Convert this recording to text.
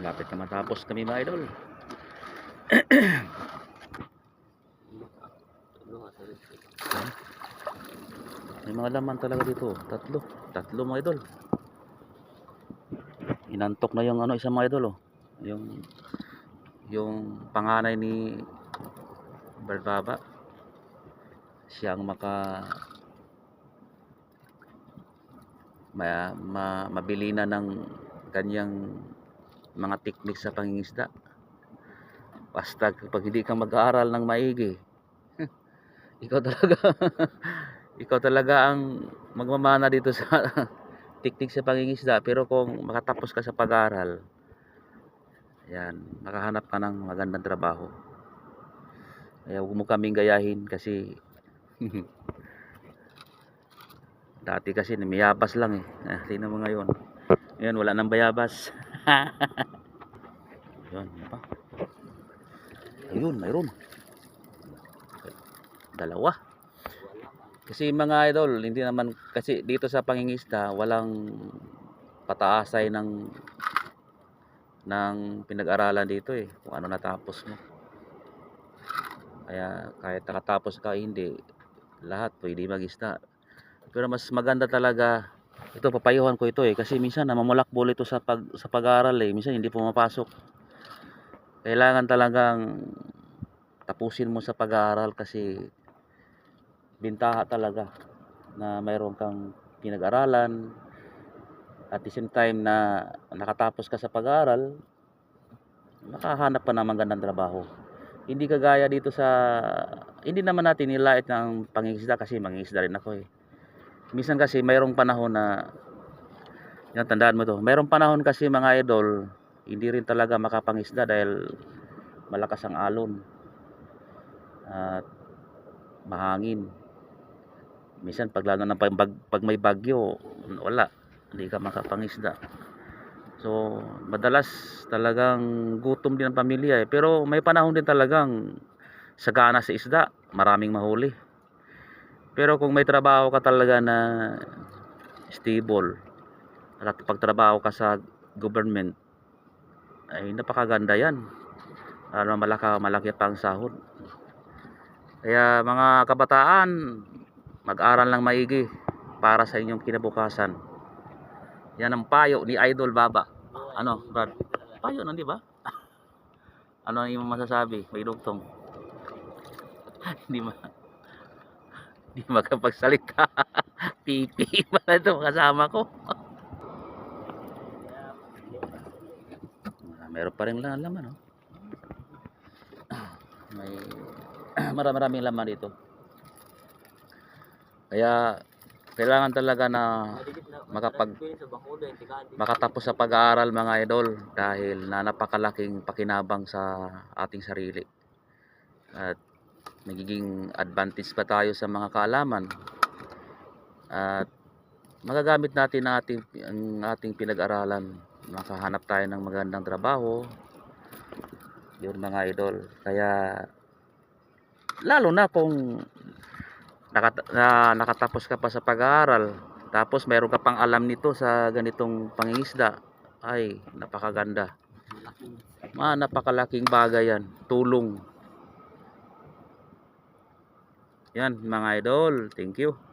Lapit na matapos kami mga idol. May mga laman talaga dito. Tatlo. Tatlo mga idol. Inantok na yung ano isang mga idol oh. Yung yung panganay ni Barbaba. Siya ang maka ma, ma, mabili na ng kanyang mga technique sa pangingisda. Basta pag hindi ka mag-aaral ng maigi, ikaw talaga ikaw talaga ang magmamana dito sa technique sa pangingisda. Pero kung makatapos ka sa pag-aaral, yan, makahanap ka ng magandang trabaho. Kaya huwag mo kaming gayahin kasi dati kasi namiyabas lang eh. Ah, tingnan mo ngayon. Ngayon wala nang bayabas. Yun, ano pa? Ayun, mayroon. Dalawa. Kasi mga idol, hindi naman kasi dito sa pangingisda walang pataasay ng ng pinag-aralan dito eh. Kung ano natapos mo. Kaya kahit nakatapos ka hindi lahat pwede mag-isda. Pero mas maganda talaga ito papayuhan ko ito eh kasi minsan namamulakbol ito sa pag sa pag-aaral eh. Minsan hindi pumapasok. Kailangan talagang tapusin mo sa pag-aaral kasi bintaha talaga na mayroon kang pinag-aralan at the same time na nakatapos ka sa pag-aaral makahanap pa ng magandang trabaho hindi kagaya dito sa hindi naman natin nilait ng pangingisda kasi mangingisda rin ako eh minsan kasi mayroong panahon na yan tandaan mo to. Mayroong panahon kasi mga idol hindi rin talaga makapangisda dahil malakas ang alon at mahangin. Minsan pag lalo na pag, pag may bagyo wala hindi ka makapangisda. So madalas talagang gutom din ang pamilya eh. pero may panahon din talagang sagana sa isda maraming mahuli pero kung may trabaho ka talaga na stable at pagtrabaho ka sa government ay napakaganda yan lalo malaka, malaki pang sahod kaya mga kabataan mag-aral ng maigi para sa inyong kinabukasan. Yan ang payo ni Idol Baba. Ano, Brad? Payo na, di ba? ano yung masasabi? May dugtong. Hindi ma Hindi makapagsalita. Pipi pala ito kasama ko. Meron pa rin lang laman, oh. May marami-maraming laman dito. Kaya kailangan talaga na makapag makatapos sa pag-aaral mga idol dahil na napakalaking pakinabang sa ating sarili. At nagiging advantage pa tayo sa mga kaalaman. At magagamit natin ang ating, ang ating pinag-aralan. Makahanap tayo ng magandang trabaho. Yun mga idol. Kaya lalo na kung nakat na, nakatapos ka pa sa pag-aaral tapos mayroon ka pang alam nito sa ganitong pangingisda ay napakaganda ma napakalaking bagay yan tulong yan mga idol. Thank you